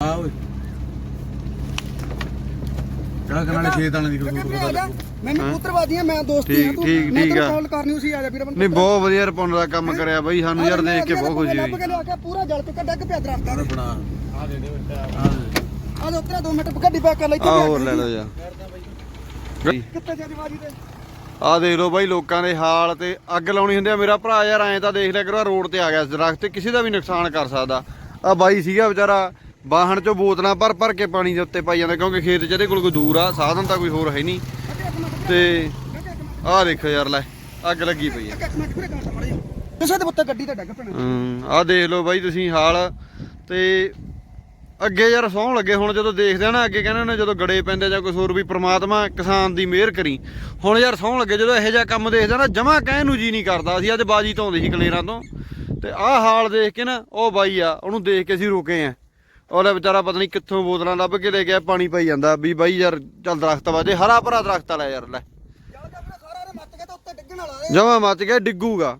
ਆ ਓਏ। ਕਿਹੜਾ ਕਨਾਲੇ ਖੇਤ ਆਣੇ ਦੀ ਕੋਈ ਕਿੱਥੇ ਪਤਾ ਆ ਜਾ ਲੱਗੂ ਮੈਂ ਪੁੱਤਰਵਾਦੀ ਆ ਮੈਂ ਦੋਸਤੀ ਆ ਠੀਕ- ਤੂੰ ਠੀਕ- ਮੈਂ ਠੀਕ ਤੈਨੂੰ ਆ। ਕਾਲ ਕਰਨੀ ਸੀ ਆ ਜਾ ਵੀਰ ਬੰਦਾ ਨਹੀਂ ਬਹੁਤ ਵਧੀਆ ਰਪੁੰਨ ਦਾ ਕੰਮ ਕਰਿਆ ਬਾਈ ਸਾਨੂੰ ਯਾਰ ਦੇਖ ਕੇ ਬਹੁਤ ਖੁਸ਼ੀ ਲੱਭ ਹੋਈ। ਕੇ ਲਿਆ ਕੇ ਪੂਰਾ ਜਲ ਪਿੱਕਾ ਡੱਗ ਪਿਆ ਦਰਖਤਾਂ ਆਹ ਦੇ ਬਣਾ ਆ ਦੇ ਦੇ। ਆ ਆ ਜਾ ਉੱਤਰਾ 2 ਮਿੰਟ ਗੱਡੀ ਪੈਕ ਕਰ ਲੈ ਇੱਥੇ ਆ ਪਿਆ ਹੋਰ ਕੇ ਲੈ ਲਓ ਯਾਰ। ਕਿੱਥੇ ਜਾ ਬਾਜੀ ਤੇ? ਆ ਦੇਖ ਲਓ ਬਾਈ ਲੋਕਾਂ ਦੇ ਹਾਲ ਤੇ ਅੱਗ ਲਾਉਣੀ ਹੁੰਦੀ ਆ। ਮੇਰਾ ਭਰਾ ਯਾਰ ਐਂ ਤਾਂ ਦੇਖ ਲਿਆ ਕਰੋ ਰੋਡ ਤੇ ਆ ਗਿਆ। ਦਰਖਤ ਤੇ ਕਿਸੇ ਦਾ ਵੀ ਨੁਕਸਾਨ ਕਰ ਸਕਦਾ। ਆ ਬਾਈ ਸੀਗਾ ਵਿਚਾਰਾ ਵਾਹਣ ਚੋਂ ਬੋਤਲਾਂ ਭਰ ਭਰ ਕੇ ਪਾਣੀ ਦੇ ਉੱਤੇ ਪਾਈ ਜਾਂਦਾ ਕਿਉਂਕਿ ਖੇਤ ਚ ਇਹਦੇ ਕੋਲ ਕੋਈ ਦੂਰ ਆ ਸਾਧਨ ਤਾਂ ਕੋਈ ਹੋਰ ਹੈ ਨਹੀਂ। ਤੇ ਆਹ ਦੇਖੋ ਯਾਰ ਲੈ ਅੱਗ ਲੱਗੀ ਪਈ ਜਾ ਕਿਸੇ ਦੇ ਉੱਤੇ ਗੱਡੀ ਤੇ ਡੱਗ ਪੈਣਾ। ਹਮ, ਆਹ ਦੇਖ ਲਓ ਬਾਈ ਤੁਸੀਂ ਹਾਲ। ਤੇ ਅੱਗੇ ਯਾਰ ਸੌਂ ਲੱਗੇ ਹੁਣ ਜਦੋਂ ਦੇਖਦੇ ਆ ਨਾ ਅੱਗੇ ਕਹਿੰਦੇ ਨੇ ਜਦੋਂ ਗੜੇ ਪੈਂਦੇ ਜਾਂ ਕੁਝ ਹੋਰ ਵੀ ਪ੍ਰਮਾਤਮਾ ਕਿਸਾਨ ਦੀ ਮਿਹਰ ਕਰੀ। ਹੁਣ ਯਾਰ ਸੌਂ ਲੱਗੇ ਜਦੋਂ ਇਹੋ ਜਿਹਾ ਕੰਮ ਦੇਖਦੇ ਨਾ ਜਮਾ ਕਹਿਣ ਨੂੰ ਜੀ ਨਹੀਂ ਕਰਦਾ। ਅਸੀਂ ਅੱਜ ਬਾਜੀ ਤੋਂ ਆਉਂਦੇ ਸੀ ਕਲੇਰਾਂ ਤੋਂ। ਤੇ ਆਹ ਹਾਲ ਦੇਖ ਕੇ ਨਾ ਉਹ ਬਾਈ ਆ ਉਹਨੂੰ ਦੇਖ ਕੇ ਅਸੀਂ ਰੁਕੇ ਆ। ਉਹਦਾ ਵਿਚਾਰਾ ਪਤਾ ਨਹੀਂ ਕਿੱਥੋਂ ਬੋਤਲਾਂ ਲੱਭ ਕੇ ਲੈ ਗਿਆ, ਪਾਣੀ ਪਾਈ ਜਾਂਦਾ। ਵੀ ਬਾਈ ਯਾਰ, ਚੱਲ ਦਰਖਤ ਵਾਜੇ। ਹਰਾ ਭਰਾ ਦਰਖਤ ਆ ਯਾਰ, ਲੈ। ਜਮਾ ਮੱਚ ਗਿਆ, ਡਿੱਗੂਗਾ।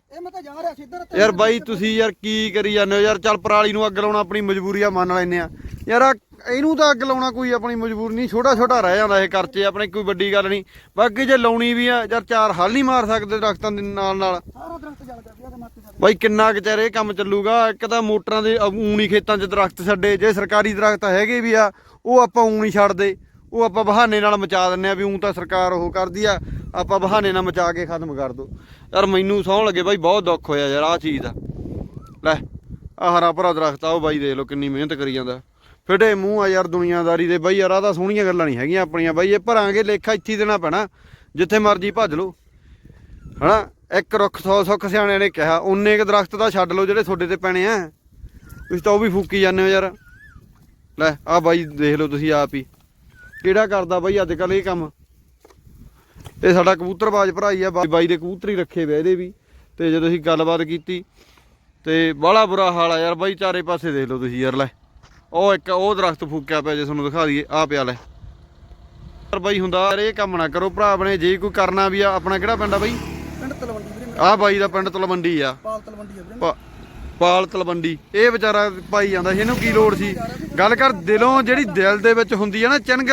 ਯਾਰ ਬਾਈ, ਤੁਸੀਂ ਯਾਰ ਕੀ ਕਰੀ ਜਾਂਦੇ ਹੋ? ਯਾਰ ਚੱਲ ਪਰਾਲੀ ਨੂੰ ਅੱਗ ਲਾਉਣਾ ਆਪਣੀ ਮਜਬੂਰੀ ਆ, ਮੰਨ ਲੈਨੇ ਆ। ਯਾਰ ਇਹਨੂੰ ਤਾਂ ਅੱਗ ਲਾਉਣਾ ਕੋਈ ਆਪਣੀ ਮਜਬੂਰੀ ਨਹੀਂ। ਛੋਟਾ ਛੋਟਾ ਰਹਿ ਜਾਂਦਾ ਇਹ ਕਰਚੇ ਆਪਣੇ ਕੋਈ ਵੱਡੀ ਗੱਲ ਨਹੀਂ। ਬਾਕੀ ਜੇ ਲਾਉਣੀ ਵੀ ਆ, ਯਾਰ ਚਾਰ ਹੱਲ ਨਹੀਂ ਮਾਰ ਸਕਦੇ ਦਰਖਤਾਂ ਦੇ ਨਾਲ ਨਾਲ ਸਾਰਾ ਦਰਖਤ ਜਲ ਗਿਆ। ਬਾਈ ਕਿੰਨਾ ਕੁ ਚਿਰ ਇਹ ਕੰਮ ਚੱਲੂਗਾ? ਇੱਕ ਤਾਂ ਮੋਟਰਾਂ ਦੇ ਊਣੀ ਖੇਤਾਂ 'ਚ ਦਰਖਤ ਛੱਡੇ, ਜੇ ਸਰਕਾਰੀ ਦਰਖਤ ਹੈਗੇ ਵੀ ਆ, ਉਹ ਆਪਾਂ ਊਂ ਨਹੀਂ ਛੱਡਦੇ। ਉਹ ਆਪਾਂ ਬਹਾਨੇ ਨਾਲ ਮਚਾ ਦਿੰਨੇ ਆ ਵੀ ਊਂ ਤਾਂ ਸਰਕਾਰ ਉਹ ਕਰਦੀ ਆ, ਆਪਾਂ ਬਹਾਨੇ ਨਾਲ ਮਚਾ ਕੇ ਖਤਮ ਕਰ ਦੋ। ਯਾਰ ਮੈਨੂੰ ਸੌਣ ਲੱਗੇ ਬਾਈ, ਬਹੁਤ ਦੁੱਖ ਹੋਇਆ ਯਾਰ, ਆਹ ਚੀਜ਼ ਦਾ। ਲੈ, ਆਹ ਹਰਾ ਭਰਾ ਦਰਖਤ ਆ, ਉਹ ਬਾਈ ਦੇਖ ਲਓ ਕਿੰਨੀ ਮਿਹਨਤ ਕਰੀ ਜਾਂਦਾ। ਫਿੱਟੇ ਮੂੰਹ ਆ ਯਾਰ ਦੁਨੀਆਦਾਰੀ ਦੇ, ਬਾਈ ਯਾਰ ਆਹ ਤਾਂ ਸੋਹਣੀਆਂ ਗੱਲਾਂ ਨਹੀਂ ਹੈਗੀਆਂ ਆਪਣੀਆਂ। ਬਾਈ ਇਹ ਭਰਾਂਗੇ, ਲੇਖਾ ਇੱਥੇ ਦੇਣਾ ਪੈਣਾ, ਜਿੱਥੇ ਮਰਜ਼ੀ ਭੱਜ ਲਓ। ਹਨਾ? ਇੱਕ ਰੁੱਖ ਸੌ ਸੁੱਖ ਸਿਆਣਿਆਂ ਨੇ ਕਿਹਾ ਉਨੇ ਕ ਦਰਖਤ ਤਾਂ ਛੱਡ ਲਓ ਜਿਹੜੇ ਤੁਹਾਡੇ ਤੇ ਪੈਣੇ ਆ। ਤੁਸੀਂ ਤਾਂ ਉਹ ਵੀ ਫੂਕੀ ਜਾਂਦੇ ਹੋ ਯਾਰ। ਲੈ ਆਹ ਬਾਈ ਦੇਖ ਲਓ ਤੁਸੀਂ ਆਪ ਹੀ। ਕਿਹੜਾ ਕਰਦਾ ਬਾਈ ਅੱਜ ਕੱਲ ਇਹ ਕੰਮ? ਇਹ ਸਾਡਾ ਕਬੂਤਰਬਾਜ਼ ਭਰਾ ਹੀ ਆ, ਬਾ- ਬਾਈ ਦੇ ਕਬੂਤਰ ਹੀ ਰੱਖੇ ਵੇ ਇਹਦੇ ਵੀ। ਤੇ ਜਦੋਂ ਅਸੀਂ ਗੱਲਬਾਤ ਕੀਤੀ, ਤੇ ਬੜਾ ਬੁਰਾ ਹਾਲ ਆ ਯਾਰ ਬਾਈ, ਚਾਰੇ ਪਾਸੇ ਦੇਖ ਲਓ ਤੁਸੀਂ ਯਾਰ, ਲੈ। ਉਹ ਇੱਕ, ਉਹ ਦਰਖਤ ਫੂਕਿਆ ਪਿਆ ਜੇ ਤੁਹਾਨੂੰ ਦਿਖਾ ਦਈਏ ਆ ਪਿਆ, ਲੈ। ਯਾਰ ਬਾਈ ਹੁੰਦਾ, ਯਾਰ ਇਹ ਕੰਮ ਨਾ ਕਰੋ, ਭਰਾ ਆਪਣੇ ਜੇ ਕੋਈ ਕਰਨਾ ਵੀ ਆ, ਆਪਣਾ ਕਿਹੜਾ ਪਿੰਡ ਆ ਬਾਈ? ਤਲਵੰਡੀ ਵੀਰੇ ਆਹ ਬਾਈ ਦਾ ਪਿੰਡ ਤਲਵੰਡੀ ਆ। ਪਾਲ ਤਲਵੰਡੀ ਆ ਵੀਰੇ ਪਾ- ਪਾਲ ਤਲਵੰਡੀ। ਇਹ ਵਿਚਾਰਾ ਪਾਈ ਜਾਂਦਾ ਸੀ ਇਹਨੂੰ ਕੀ ਲੋੜ ਸੀ? ਗੱਲ ਕਰ ਦਿਲੋਂ ਜਿਹੜੀ ਦਿਲ ਦੇ ਵਿੱਚ ਹੁੰਦੀ ਆ ਨਾ ਚੰਗ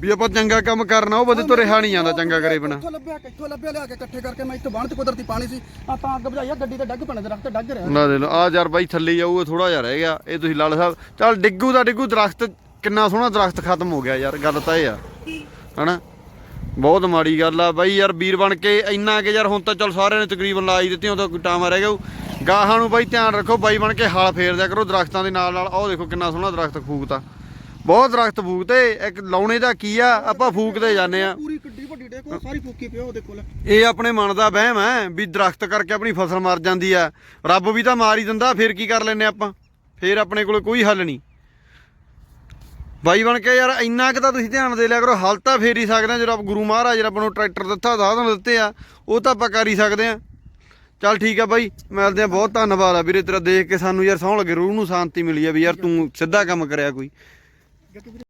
ਵੀ ਆਪਾਂ ਚੰਗਾ ਕੰਮ ਕਰਨਾ ਉਹ ਬੰਦੇ ਤੋਂ ਰਿਹਾ ਨਹੀਂ ਜਾਂਦਾ ਚੰਗਾ ਕਰੇ ਬਿਨਾ। ਕਿੱਥੋਂ ਲੱਭਿਆ ਕਿੱਥੋਂ ਲੱਭਿਆ ਲਿਆ ਕੇ ਇਕੱਠੇ ਕਰਕੇ? ਮੈਂ ਇੱਥੇ ਤੇ ਕੁਦਰਤੀ ਪਾਣੀ ਸੀ। ਆਪਾਂ ਅੱਗ ਬੁਝਾਈਆ ਗੱਡੀ ਤੇ ਡੱਗ ਪੈਣਾ ਦਰਖਤ ਡੱਗ ਰਿਹਾ। ਨਾ ਦੇ ਲੋ ਆ ਯਾਰ ਬਾਈ ਥੱਲੇ ਜਾਊਗਾ ਥੋੜਾ ਜਿਹਾ ਰਹਿ ਗਿਆ। ਇਹ ਤੁਸੀਂ ਲਾਲ ਸਾਹਿਬ ਚੱਲ ਡਿੱਗੂ ਦਾ ਡਿੱਗੂ ਦਰਖਤ ਕਿੰਨਾ ਸੋਹਣਾ ਦਰਖਤ ਖਤਮ ਹੋ ਗਿਆ ਯਾਰ ਗੱਲ ਤਾਂ ਇਹ ਆ। ਹਨਾ? ਬਹੁਤ ਮਾੜੀ ਗੱਲ ਆ ਬਾਈ ਯਾਰ ਵੀਰ ਬਣ ਕੇ ਇੰਨਾ ਕਿ ਯਾਰ ਹੁਣ ਤਾਂ ਚੱਲ ਸਾਰਿਆਂ ਨੇ ਤਕਰੀਬਨ ਲਾ ਹੀ ਦਿੱਤੀ ਹੁਣ ਤਾਂ ਟਾਮਾ ਰਹਿ ਗਿਆ। ਗਾਹਾਂ ਨੂੰ ਬਾਈ ਧਿਆਨ ਰੱਖੋ ਬਾਈ ਬਣ ਕੇ ਹਾਲ ਫੇਰ ਦਿਆ ਕਰੋ ਦਰਖਤਾਂ ਦੇ ਨਾਲ ਨਾਲ। ਆਹ ਦੇਖੋ ਕਿੰਨਾ ਸੋਹਣਾ ਦਰਖਤ ਫੂਕਤਾ। ਬਹੁਤ ਦਰਖਤ ਫੂਕਤੇ ਇੱਕ ਲਾਉਣੇ ਦਾ ਕੀ ਆ ਆਪਾਂ ਫੂਕਦੇ ਜਾਂਦੇ ਆ। ਪੂਰੀ ਕਿੱਡੀ ਵੱਡੀ ਡੇਕੋ ਸਾਰੀ ਫੂਕੀ ਪਿਓ ਉਹਦੇ ਕੋਲ ਇਹ ਆਪਣੇ ਮਨ ਦਾ ਵਹਿਮ ਹੈ ਵੀ ਦਰਖਤ ਕਰਕੇ ਆਪਣੀ ਫਸਲ ਮਰ ਜਾਂਦੀ ਆ। ਰੱਬ ਵੀ ਤਾਂ ਮਾਰ ਹੀ ਦਿੰਦਾ ਫਿਰ ਕੀ ਕਰ ਲੈਨੇ ਆਪਾਂ? ਫਿਰ ਆਪਣੇ ਕੋਲ ਕੋਈ ਹੱਲ ਨਹੀਂ। ਬਾਈ ਬਣ ਕੇ ਯਾਰ, ਇੰਨਾ ਕੁ ਤਾਂ ਤੁਸੀਂ ਧਿਆਨ ਦੇ ਲਿਆ ਕਰੋ, ਹੱਲ ਤਾਂ ਫੇਰ ਹੀ ਸਕਦੇ ਆ ਜਦੋਂ ਆਪ ਗੁਰੂ ਮਹਾਰਾਜ ਨੇ ਆਪਾਂ ਨੂੰ ਟਰੈਕਟਰ ਦਿੱਤਾ, ਸਾਧਨ ਦਿੱਤੇ ਆ, ਉਹ ਤਾਂ ਆਪਾਂ ਕਰ ਹੀ ਸਕਦੇ ਆ। ਚੱਲ ਠੀਕ ਆ ਬਾਈ, ਮਿਲਦੇ ਆ, ਬਹੁਤ ਧੰਨਵਾਦ ਆ ਵੀਰੇ, ਤੇਰਾ ਦੇਖ ਕੇ ਸਾਨੂੰ ਯਾਰ ਸੌਣ ਲੱਗੇ, ਰੂਹ ਨੂੰ ਸ਼ਾਂਤੀ ਮਿਲੀ ਆ ਵੀ ਯਾਰ ਤੂੰ ਸਿੱਧਾ ਕੰਮ ਕਰਿਆ ਕੋਈ।